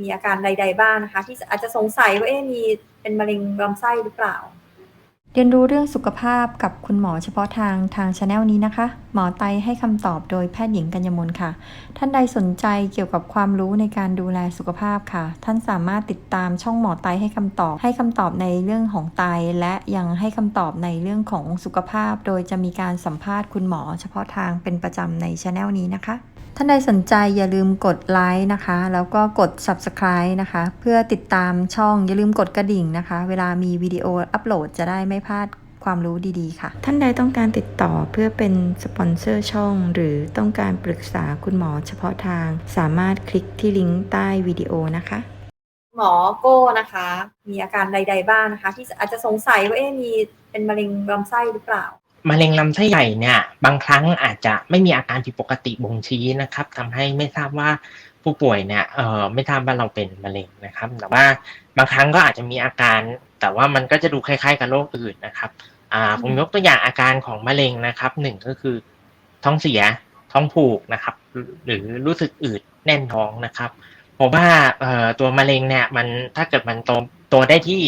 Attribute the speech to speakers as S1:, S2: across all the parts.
S1: มีอาการใด ๆ บ้างนะคะ ที่อาจจะสงสัยว่าเอ๊ะมีเป็นมะเร็งลำไส้หรือเปล่า
S2: เรียนรู้เรื่องสุขภาพกับคุณหมอเฉพาะทางทางช anel นี้นะคะ หมอไตให้คำตอบโดยแพทย์หญิงกัญญมลค่ะ ท่านใดสนใจเกี่ยวกับความรู้ในการดูแลสุขภาพค่ะ ท่านสามารถติดตามช่องหมอไตให้คำตอบ ให้คำตอบในเรื่องของไต และยังให้คำตอบในเรื่องของสุขภาพ โดยจะมีการสัมภาษณ์คุณหมอเฉพาะทางเป็นประจำในช anel นี้นะคะ ท่านใดสนใจอย่าลืมกดไลค์นะคะ แล้วก็กด subscribe นะคะ เพื่อติดตามช่องอย่าลืมกดกระดิ่งนะคะ เวลามีวิดีโออัปโหลดจะได้ไม่พลาดความรู้ดีๆ ค่ะ ท่านใดต้องการติดต่อเพื่อเป็นสปอนเซอร์ช่อง หรือต้องการปรึกษาคุณหมอเฉพาะทาง สามารถคลิกที่ลิงก์ใต้วิดีโอนะคะ
S1: หมอโก้นะคะ มีอาการใด ๆ บ้างนะคะ ที่อาจจะสงสัยว่าเอ๊ะมีเป็นมะเร็งลำไส้หรือเปล่า
S3: มะเร็งลำไส้ใหญ่เนี่ยบางครั้งอาจจะไม่มีอาการผิดปกติบ่งชี้นะครับทำให้ไม่ทราบว่าผู้ป่วยเนี่ยเอ่อไม่ทราบว่าเราเป็นมะเร็งนะครับ แต่ว่าบางครั้งก็อาจจะมีอาการ แต่ว่ามันก็จะดูคล้ายๆ กับโรคอื่นนะครับอ่าผมยกตัวอย่างอาการของมะเร็งนะครับหนึ่งก็คือท้องเสียท้องผูกนะครับ หรือรู้สึกอืดแน่นท้องนะครับเพราะว่าเอ่อตัวมะเร็งเนี่ยมันถ้าเกิดมันโต โตได้ที่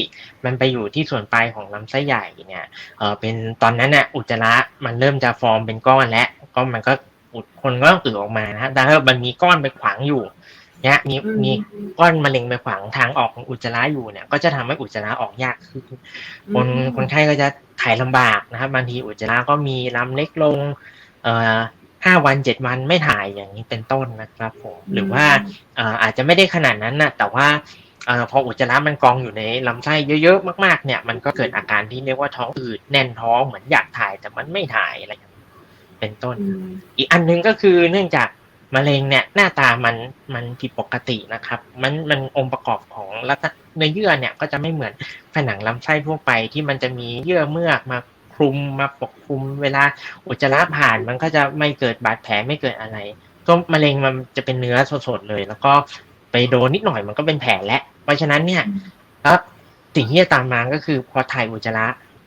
S3: มันไปอยู่ที่ส่วนปลายของลำไส้ใหญ่เนี่ยเออเป็นตอนนั้นน่ะอุจจาระมันเริ่มจะฟอร์มเป็นก้อนแล้วก็มันก็อุดคนก็ต้องอือออกมานะฮะแต่ถ้ามันมีก้อนไปขวางอยู่เนี่ยมี
S1: อืม
S3: มีก้อนมะเร็งไปขวางทางออกของอุจจาระอยู่เนี่ย ก็จะทำให้อุจจาระออกยากขึ้นคนคนไข้ก็จะถ่ายลำบากนะครับบางทีอุจจาระก็มีลำเล็กลง เอ่อห้าวันเจ็ดวันไม่ถ่ายอย่างนี้เป็นต้นนะครับผมหรือว่าเอ่ออาจจะไม่ได้ขนาดนั้นนะแต่ว่าเอ่อ พออุจจาระมันกองอยู่ในลำไส้เยอะๆมากๆเนี่ยมันก็เกิดอาการที่เรียกว่าท้องอืดแน่นท้องเหมือนอยากถ่ายแต่มันไม่ถ่ายอะไรอย่างนี้เป็นต้น
S1: อืม
S3: อีกอันหนึงก็คือเนื่องจากมะเร็งเนี่ยหน้าตามันมันผิดปกตินะครับ มันมันองค์ประกอบของลักษณะเนื้อเยื่อเนี่ยก็จะไม่เหมือนผนังลำไส้ทั่วไปที่มันจะมีเยื่อเมือกมาคลุมมาปกคลุม เวลาอุจจาระผ่านมันก็จะไม่เกิดบาดแผลไม่เกิดอะไรก็มะเร็งมันจะเป็นเนื้อสดๆเลย แล้วก็ไปโดนนิดหน่อยมันก็เป็นแผลแล้วเพ ราะฉะนั้นเนี่ยแล้วสิ่งที่จะตามมาก็คือพอถ่ายอุจจาระ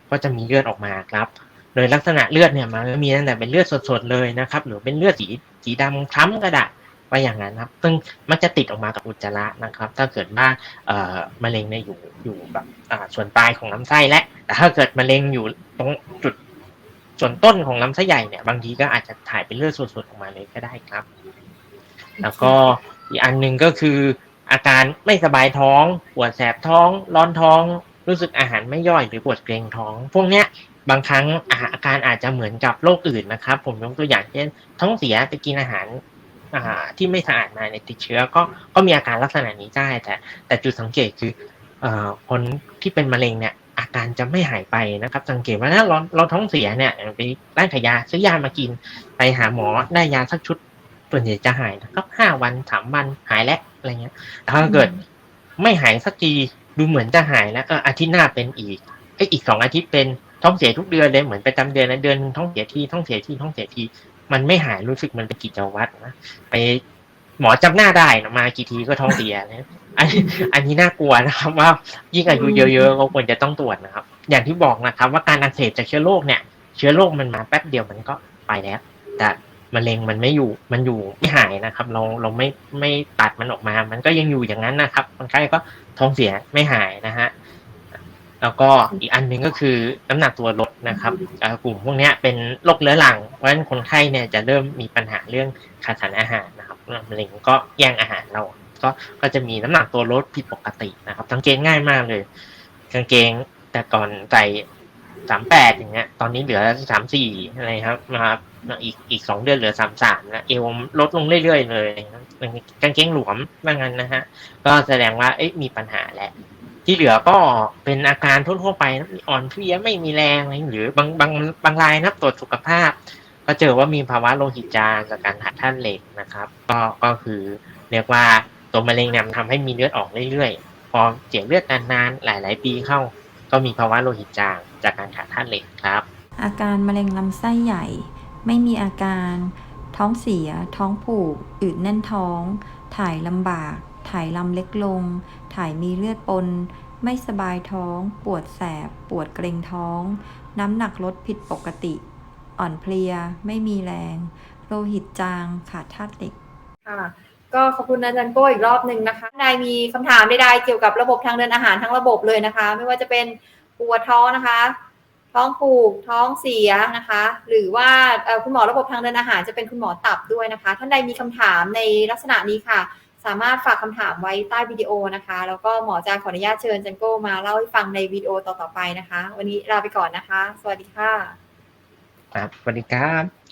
S3: ก็จะมีเลือดออกมาครับ โดยลักษณะเลือดเนี่ยมันก็มีตั้งแต่เป็นเลือดสดๆเลยนะครับ หรือเป็นเลือดสีสีดำคล้ำก็ได้ว่าอย่างนั้นครับ ซึ่งมันจะติดออกมากับอุจจาระนะครับ ถ้าเกิดว่าเอ่อมะเร็งเนี่ยอยู่อยู่แบบอ่าส่วนปลายของลำไส้และแต่ถ้าเกิดมะเร็งอยู่ตรงจุดส่วนต้นของลำไส้ใหญ่เนี่ยบางทีก็อาจจะถ่ายเป็นเลือดสดๆออกมาเลยก็ได้ครับ แล้วก็อีกอันหนึ่งก็คือ อาการไม่สบายท้อง ปวดแสบท้อง ร้อนท้อง รู้สึกอาหารไม่ย่อยหรือปวดเกรงท้อง พวกเนี้ยบางครั้งอาการอาจจะเหมือนกับโรคอื่นนะครับ ผมยกตัวอย่างเช่น ท้องเสียไปกินอาหารที่ไม่สะอาดมาในติดเชื้อก็ก็มีอาการลักษณะนี้ได้แต่ แต่จุดสังเกตคือเอ่อคนที่เป็นมะเร็งเนี่ยอาการจะไม่หายไปนะครับ สังเกตว่าถ้าเราเราท้องเสียเนี่ยไปร้านขายยาซื้อยามากิน ไปหาหมอได้ยาสักชุด ส่วนใหญ่จะหายนะครับห้าวันสามวันหายแล้วอะไรเงี้ยแต่ถ้าเกิดไม่หายสักทีดูเหมือนจะหายแล้วก็อาทิตย์หน้าเป็นอีกไอยอีกสองอาทิตย์เป็นท้องเสียทุกเดือนเลยเหมือนประจำเดือนนะเดือนหนึ่งท้องเสียทีท้องเสียทีท้องเสียทีมันไม่หายรู้สึกมันเป็นกิจวัตรนะไปหมอจำหน้าได้นะมากี่ทีก็ท้องเสียนะอันอันนี้น่ากลัวนะครับ ว่ายิ่งอายุเยอะๆก็ควรจะต้องตรวจนะครับ อย่างที่บอกนะครับ ว่าการอักเสบจากเชื้อโรคเนี่ย เชื้อโรคมันมาแป๊บเดียวมันก็ไปแล้วแต่ มะเร็งมันไม่อยู่มันอยู่ไม่หายนะครับ เราเราไม่ไม่ตัดมันออกมา มันก็ยังอยู่อย่างนั้นนะครับคนไข้ก็ท้องเสียไม่หายนะฮะแล้วก็อีกอันหนึ่งก็คือน้ำหนักตัวลดนะครับกลุ่มพวกนี้เป็นโรคเรื้อรังเพราะฉะนั้นคนไข้เนี่ยจะเริ่มมีปัญหาเรื่องขาดสารอาหารนะครับมะเร็งก็แย่งอาหารเรา ก็ก็จะมีน้ำหนักตัวลดผิดปกตินะครับสังเกตง่ายมากเลยกางเกงแต่ก่อนใส่สามแปดอย่างเงี้ย ตอนนี้เหลือสามสี่อะไรครับมา อีกอีกสองเดือนเหลือสามสามนะเอวลดลงเรื่อยๆเลยนะครับกางเกงหลวมว่างั้นนะฮะ ก็แสดงว่าเอ๊ะมีปัญหาแหละ ที่เหลือก็เป็นอาการทั่วๆไปอ่อนเพลียไม่มีแรงอะไรหรือบางบางบางรายนะตรวจสุขภาพ ก็เจอว่ามีภาวะโลหิตจางจากการขาดธาตุเหล็กนะครับ ก็ก็คือเรียกว่าตัวมะเร็งเนี่ยทำให้มีเลือดออกเรื่อยๆ พอเสียเลือดนานๆหลาย ๆ ปีเข้า ก็มีภาวะโลหิตจางจากการขาดธาตุเหล็กครับ
S2: อาการมะเร็งลำไส้ใหญ่ ไม่มีอาการ ท้องเสีย ท้องผูก อืดแน่นท้อง ถ่ายลำบาก ถ่ายลำเล็กลง ถ่ายมีเลือดปน ไม่สบายท้อง ปวดแสบ ปวดเกร็งท้อง น้ำหนักลดผิดปกติ อ่อนเพลีย ไม่มีแรง โลหิตจาง ขาดธาตุเหล็ก
S1: ค่ะ ก็ขอบคุณอาจารย์โก้อีกรอบหนึ่งนะคะ นายมีคำถามใดๆเกี่ยวกับระบบทางเดินอาหารทั้งระบบเลยนะคะ ไม่ว่าจะเป็นปวดท้องนะคะ ท้องผูกท้องเสียนะคะ หรือว่าคุณหมอระบบทางเดินอาหารจะเป็นคุณหมอตับด้วยนะคะ ท่านใดมีคำถามในลักษณะนี้ค่ะ สามารถฝากคำถามไว้ใต้วิดีโอนะคะ แล้วก็หมอจะขออนุญาตเชิญจันโก้มาเล่าให้ฟังในวิดีโอต่อๆไปนะคะ วันนี้ลาไปก่อนนะคะ สวัสดีค่ะ
S3: ครับสวัสดีครับ